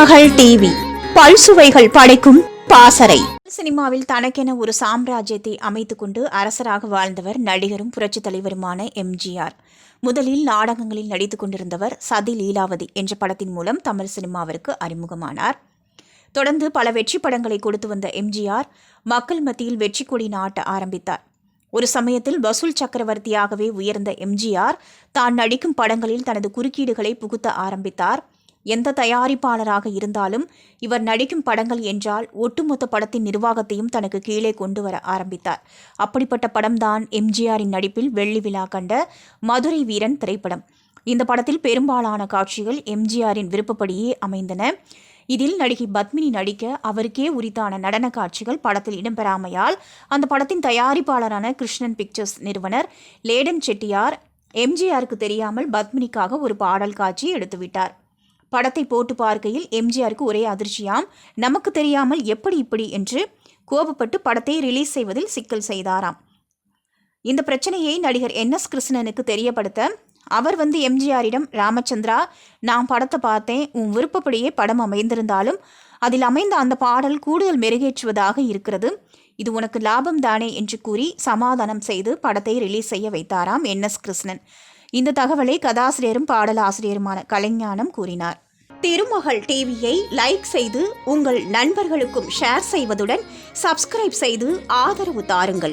மகள் டிவி. பல்சுவைகள் படைக்கும் பாசறை. சினிமாவில் தனக்கென ஒரு சாம்ராஜ்யத்தை அமைத்துக் கொண்டு அரசராக வாழ்ந்தவர் நடிகரும் புரட்சித் தலைவருமான எம்ஜிஆர் முதலில் நாடகங்களில் நடித்துக் கொண்டிருந்தவர் சதி லீலாவதி என்ற படத்தின் மூலம் தமிழ் சினிமாவிற்கு அறிமுகமானார். தொடர்ந்து பல வெற்றி படங்களை கொடுத்து வந்த எம்ஜிஆர் மக்கள் மத்தியில் வெற்றி கொடி நாட்ட ஆரம்பித்தார். ஒரு சமயத்தில் வசூல் சக்கரவர்த்தியாகவே உயர்ந்த எம்ஜிஆர் தான் நடிக்கும் படங்களில் தனது குறுக்கீடுகளை புகுத்த ஆரம்பித்தார். எந்த தயாரிப்பாளராக இருந்தாலும் இவர் நடிக்கும் படங்கள் என்றால் ஒட்டுமொத்த படத்தின் நிர்வாகத்தையும் தனக்கு கீழே கொண்டு வர ஆரம்பித்தார். அப்படிப்பட்ட படம்தான் எம்ஜிஆரின் நடிப்பில் வெள்ளி விழா கண்ட மதுரை வீரன் திரைப்படம். இந்த படத்தில் பெரும்பாலான காட்சிகள் எம்ஜிஆரின் விருப்பப்படியே அமைந்தன. இதில் நடிகை பத்மினி நடிக்க அவருக்கே உரித்தான நடன காட்சிகள் படத்தில் இடம்பெறாமையால் அந்த படத்தின் தயாரிப்பாளரான கிருஷ்ணன் பிக்சர்ஸ் நிறுவனர் லேடன் செட்டியார் எம்ஜிஆருக்கு தெரியாமல் பத்மினிக்காக ஒரு பாடல் காட்சி எடுத்துவிட்டார். படத்தை போட்டு பார்க்கையில் எம்ஜிஆருக்கு ஒரே அதிர்ச்சியாம். நமக்கு தெரியாமல் எப்படி இப்படி என்று கோபப்பட்டு படத்தை ரிலீஸ் செய்வதில் சிக்கல் செய்தாராம். இந்த பிரச்சனையை நடிகர் என் எஸ் கிருஷ்ணனுக்கு தெரியப்படுத்த அவர் வந்து எம்ஜிஆரிடம் ராமச்சந்திரா நான் படத்தை பார்த்தேன். உன் விருப்பப்படியே படம் அமைந்திருந்தாலும் அதில் அமைந்த அந்த பாடல் கூடுதல் மெருகேற்றுவதாக இருக்கிறது. இது உனக்கு லாபம் தானே என்று கூறி சமாதானம் செய்து படத்தை ரிலீஸ் செய்ய வைத்தாராம் என் எஸ் கிருஷ்ணன். இந்த தகவலை கதாசிரியரும் பாடலாசிரியருமான கலைஞானம் கூறினார். திருமகள் டிவியை லைக் செய்து உங்கள் நண்பர்களுக்கும் ஷேர் செய்வதுடன் சப்ஸ்கிரைப் செய்து ஆதரவு தாருங்கள்.